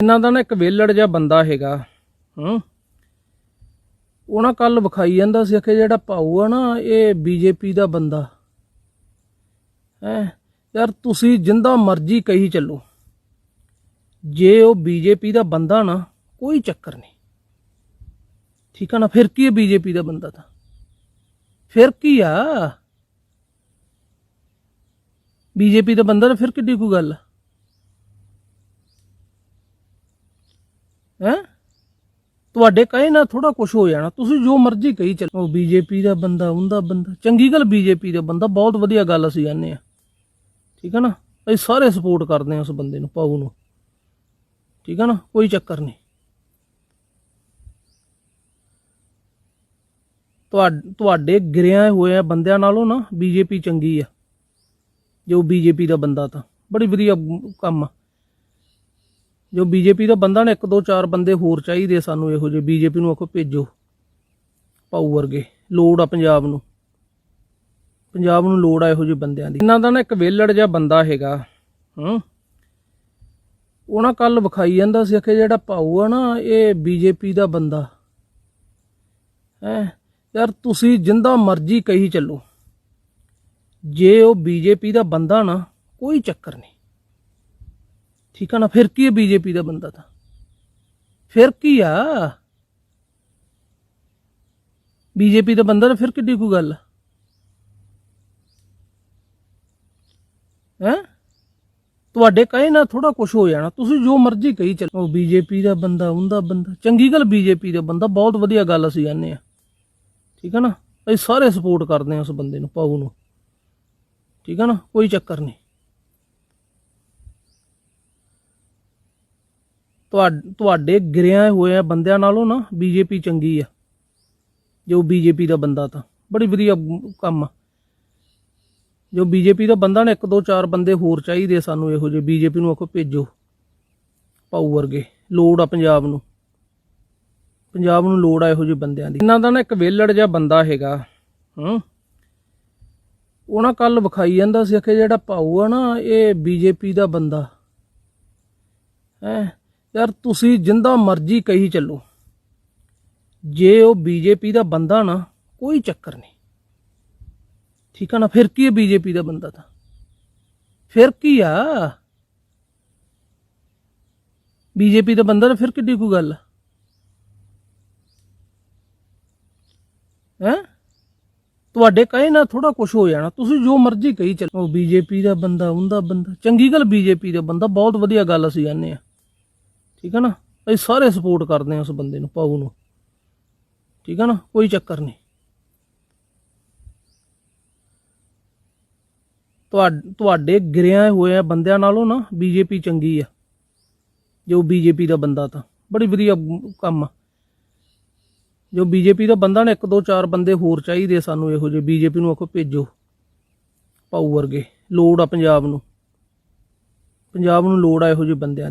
ਇਹਨਾਂ ਦਾ ਨਾ ਇੱਕ ਵੇਲੜ ਜਿਹਾ ਬੰਦਾ ਹੈਗਾ, ਹੂੰ। ਉਹ ਨਾ ਕੱਲ ਵਿਖਾਈ ਜਾਂਦਾ ਸੀ ਕਿ ਜਿਹੜਾ ਭਾਊ ਆ ਨਾ, ਇਹ ਬੀਜੇਪੀ ਦਾ ਬੰਦਾ। ਹੈ, ਯਾਰ ਤੁਸੀਂ ਜਿੰਦਾ ਮਰਜ਼ੀ ਕਹੀ ਚੱਲੋ। ਜੇ ਉਹ ਬੀਜੇਪੀ ਦਾ ਬੰਦਾ ਨਾ, ਕੋਈ ਚੱਕਰ ਨਹੀਂ। ਠੀਕ ਆ ਨਾ, ਫਿਰ ਕੀ ਹੈ ਬੀਜੇਪੀ ਦਾ ਬੰਦਾ ਤਾਂ? ਫਿਰ ਕੀ ਆ? ਬੀਜੇਪੀ ਦਾ ਬੰਦਾ ਤਾਂ ਫਿਰ ਕਿੱਡੀ ਕੋਈ ਗੱਲ ਆ? ਹੈ? ਤੁਹਾਡੇ ਕਹੇ ਨਾ ਥੋੜਾ ਕੁਝ ਹੋ ਜਾਣਾ। ਤੁਸੀਂ ਜੋ ਮਰਜ਼ੀ ਕਹੀ ਚੱਲੋ। ਉਹ ਬੀਜੇਪੀ ਦਾ ਬੰਦਾ, ਉਹਦਾ ਬੰਦਾ। ਚੰਗੀ ਗੱਲ ਬੀਜੇਪੀ ਦਾ ਬੰਦਾ। ਬਹੁਤ ਵਧੀਆ ਗੱਲ ਅਸੀਂ ਕਹਿੰਦੇ ਆ। ਠੀਕ ਹੈ ਨਾ? ਅਸੀਂ ਸਾਰੇ ਸਪੋਰਟ ਕਰਦੇ ਆ ਉਸ ਬੰਦੇ ਨੂੰ, ਪਾਉ ਨੂੰ। ਠੀਕ ਹੈ ਨਾ? ਕੋਈ ਚੱਕਰ ਨਹੀਂ। ਤੁਹਾ- ਤੁਹਾਡੇ ਗਿਰਿਆ ਹੋਏ ਬੰਦਿਆਂ ਨਾਲੋਂ ਨਾ ਬੀਜੇਪੀ ਚੰਗੀ ਆ। ਜੋ ਬੀਜੇਪੀ ਦਾ ਬੰਦਾ ਤਾਂ। ਬੜੀ ਵਧੀਆ ਕੰਮ ਆ। ਜੋ ਬੀਜੇਪੀ ਦਾ ਬੰਦਾ ਨੇ ਇੱਕ ਦੋ ਚਾਰ ਬੰਦੇ ਹੋਰ ਚਾਹੀਦੇ ਸਾਨੂੰ ਇਹੋ ਜਿਹੇ, ਬੀਜੇਪੀ ਨੂੰ ਆਖੋ ਭੇਜੋ। ਪਾਉ ਵਰਗੇ, ਲੋੜ ਆ ਪੰਜਾਬ ਨੂੰ। ਪੰਜਾਬ ਨੂੰ ਲੋੜ ਆ ਇਹੋ ਜਿਹੇ ਬੰਦਿਆਂ ਦੀ। ਇਹਨਾਂ ਦਾ ਨਾ ਇੱਕ ਵੇਲੜ ਜਿਹਾ ਬੰਦਾ ਹੈਗਾ, ਹੂੰ। ਉਹ ਨਾ ਕੱਲ ਵਿਖਾਈ ਜਾਂਦਾ ਸੀ ਕਿ ਜਿਹੜਾ ਪਾਉ ਆ ਨਾ, ਇਹ ਬੀਜੇਪੀ ਦਾ ਬੰਦਾ। ਹੈ, ਯਾਰ ਤੁਸੀਂ ਜਿੰਦਾ ਮਰਜ਼ੀ ਕਹੀ ਚੱਲੋ। ਜੇ ਉਹ ਬੀਜੇਪੀ ਦਾ ਬੰਦਾ ਨਾ, ਕੋਈ ਚੱਕਰ ਨਹੀਂ। ਠੀਕ ਆ ਨਾ, ਫਿਰ ਕੀ ਹੈ ਬੀਜੇਪੀ ਦਾ ਬੰਦਾ ਤਾਂ? ਫਿਰ ਕੀ ਆ? ਬੀਜੇਪੀ ਦਾ ਬੰਦਾ ਤਾਂ ਫਿਰ ਕਿੱਡੀ ਕੋਈ ਗੱਲ ਹੈ? ਤੁਹਾਡੇ ਕਹੇ ਨਾ ਥੋੜਾ ਕੁਝ ਹੋ ਜਾਣਾ, ਤੁਸੀਂ ਜੋ ਮਰਜ਼ੀ ਕਹੀ ਚੱਲੋ। ਉਹ ਬੀਜੇਪੀ ਦਾ ਬੰਦਾ, ਉਹਦਾ ਬੰਦਾ, ਚੰਗੀ ਗੱਲ ਬੀਜੇਪੀ ਦਾ ਬੰਦਾ, ਬਹੁਤ ਵਧੀਆ ਗੱਲ ਅਸੀਂ ਕਹਿੰਦੇ ਆ। ਠੀਕ ਹੈ ਨਾ? ਅਸੀਂ ਸਾਰੇ ਸਪੋਰਟ ਕਰਦੇ ਆ ਉਸ ਬੰਦੇ ਨੂੰ, ਪਾਉ ਨੂੰ। ਠੀਕ ਹੈ ਨਾ? ਕੋਈ ਚੱਕਰ ਨਹੀਂ। ਤੁਹਾਡੇ ਗਿਰਿਆ ਹੋਏ ਬੰਦਿਆਂ ਨਾਲੋਂ ਨਾ ਬੀਜੇਪੀ ਚੰਗੀ ਆ। ਜੋ ਬੀਜੇਪੀ ਦਾ ਬੰਦਾ ਤਾਂ। ਬੜੀ ਵਧੀਆ ਕੰਮ ਆ। ਜੋ ਬੀਜੇਪੀ ਦਾ ਬੰਦਾ ਨੇ ਇੱਕ ਦੋ ਚਾਰ ਬੰਦੇ ਹੋਰ ਚਾਹੀਦੇ ਸਾਨੂੰ ਇਹੋ ਜਿਹੇ। ਬੀਜੇਪੀ ਨੂੰ ਆਖੋ ਭੇਜੋ। ਪਾਉ ਵਰਗੇ। ਲੋੜ ਆ ਪੰਜਾਬ ਨੂੰ। ਪੰਜਾਬ ਨੂੰ ਲੋੜ ਆ ਇਹੋ ਜਿਹੇ ਬੰਦਿਆਂ ਦੀ। ਇਹਨਾਂ ਦਾ ਨਾ ਇੱਕ ਵੇਲੜ ਜਿਹਾ ਬੰਦਾ ਹੈਗਾ। ਹੂੰ। ਉਹ ਨਾ ਕੱਲ ਵਿਖਾਈ ਜਾਂਦਾ ਸੀ ਕਿ ਜਿਹੜਾ ਭਾਊ ਆ ਨਾ, ਇਹ ਬੀਜੇਪੀ ਦਾ ਬੰਦਾ। ਹੈ? ਯਾਰ ਤੁਸੀਂ ਜਿੰਦਾ ਮਰਜ਼ੀ ਕਹੀ ਚੱਲੋ। ਜੇ ਉਹ ਬੀਜੇਪੀ ਦਾ ਬੰਦਾ ਨਾ, ਕੋਈ ਚੱਕਰ ਨਹੀਂ। ਠੀਕ ਆ ਨਾ, ਫਿਰ ਕੀ ਹੈ ਬੀਜੇਪੀ ਦਾ ਬੰਦਾ ਤਾਂ? ਫਿਰ ਕੀ ਆ? ਬੀਜੇਪੀ ਦਾ ਬੰਦਾ ਤਾਂ ਫਿਰ ਕਿੱਡੀ ਕੋਈ ਗੱਲ ਹੈ? ਤੁਹਾਡੇ ਕਹੇ ਨਾ ਥੋੜਾ ਕੁਝ ਹੋ ਜਾਣਾ। ਤੁਸੀਂ ਜੋ ਮਰਜ਼ੀ ਕਹੀ ਚੱਲੋ। ਉਹ ਬੀਜੇਪੀ ਦਾ ਬੰਦਾ, ਉਹਦਾ ਬੰਦਾ। ਚੰਗੀ ਗੱਲ ਬੀਜੇਪੀ ਦਾ ਬੰਦਾ। ਬਹੁਤ ਵਧੀਆ ਗੱਲ ਅਸੀਂ ਕਹਿੰਦੇ ਆ। ਠੀਕ ਹੈ ਨਾ? ਅਸੀਂ ਸਾਰੇ ਸਪੋਰਟ ਕਰਦੇ ਹਾਂ ਉਸ ਬੰਦੇ ਨੂੰ ਪਾਉ ਨੂੰ। ਠੀਕ ਹੈ ਨਾ? ਕੋਈ ਚੱਕਰ ਨਹੀਂ। ਤੁਹਾ- ਤੁਹਾਡੇ ਗਿਰਿਆ ਹੋਏ ਬੰਦਿਆਂ ਨਾਲੋਂ ਨਾ ਬੀਜੇਪੀ ਚੰਗੀ ਆ। ਜੋ ਬੀਜੇਪੀ ਦਾ ਬੰਦਾ ਤਾਂ। ਬੜੀ ਵਧੀਆ ਕੰਮ ਆ। ਜੋ ਬੀਜੇਪੀ ਦਾ ਬੰਦਾ ਨੇ, ਇੱਕ ਦੋ ਚਾਰ ਬੰਦੇ ਹੋਰ ਚਾਹੀਦੇ ਸਾਨੂੰ ਇਹੋ ਜਿਹੇ। ਬੀਜੇਪੀ ਨੂੰ ਆਖੋ ਭੇਜੋ। ਪਾਉ ਵਰਗੇ। ਲੋੜ ਆ ਪੰਜਾਬ ਨੂੰ। ਪੰਜਾਬ ਨੂੰ ਲੋੜ ਆ ਇਹੋ ਜਿਹੇ ਬੰਦਿਆਂ ਦੀ।